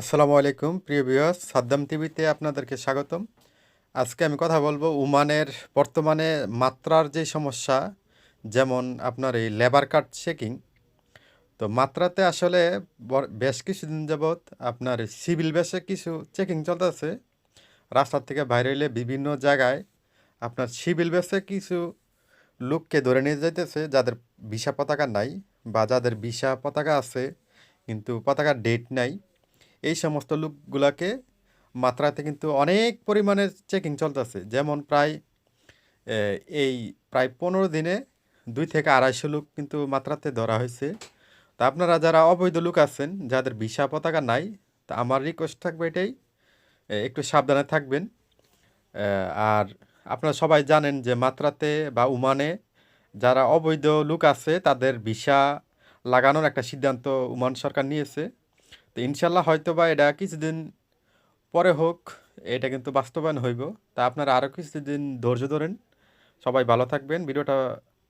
আসসালামু আলাইকুম, প্রিয় ভিউয়ার্স। সাদ্দাম টিভিতে আপনাদেরকে স্বাগতম। আজকে আমি কথা বলব উমানের বর্তমানে মাত্রার যে সমস্যা, যেমন আপনার এই লেবার কার্ড চেকিং। তো মাত্রাতে আসলে বেশ কিছুদিন যাবৎ আপনার সিভিল বেসে কিছু চেকিং চলতেছে। রাস্তার থেকে বাইরে এলে বিভিন্ন জায়গায় আপনার সিভিল বেসে কিছু লোককে ধরে নিয়ে যাইতেছে, যাদের ভিসা পতাকা নাই বা যাদের ভিসা পতাকা আছে, কিন্তু পতাকার ডেট নাই। এই সমস্ত লোকগুলাকে মাত্রাতে কিন্তু অনেক পরিমাণে চেকিং চলতেছে। যেমন প্রায় এই প্রায় পনেরো দিনে দুই থেকে আড়াইশো লোক কিন্তু মাত্রাতে ধরা হয়েছে। তা আপনারা যারা অবৈধ লোক আছেন, যাদের ভিসা পতাকা নাই, তা আমার রিকোয়েস্ট থাকবে এটাই একটু সাবধানে থাকবেন। আর আপনারা সবাই জানেন যে মাত্রাতে বা উমানে যারা অবৈধ লোক আছে, তাদের ভিসা লাগানোর একটা সিদ্ধান্ত উমান সরকার নিয়েছে। তো ইনশাল্লাহ হয়তো বা এটা কিছুদিন পরে হোক, এটা কিন্তু বাস্তবায়ন হইব। তা আপনারা আরও কিছুদিন ধৈর্য ধরেন। সবাই ভালো থাকবেন। ভিডিওটা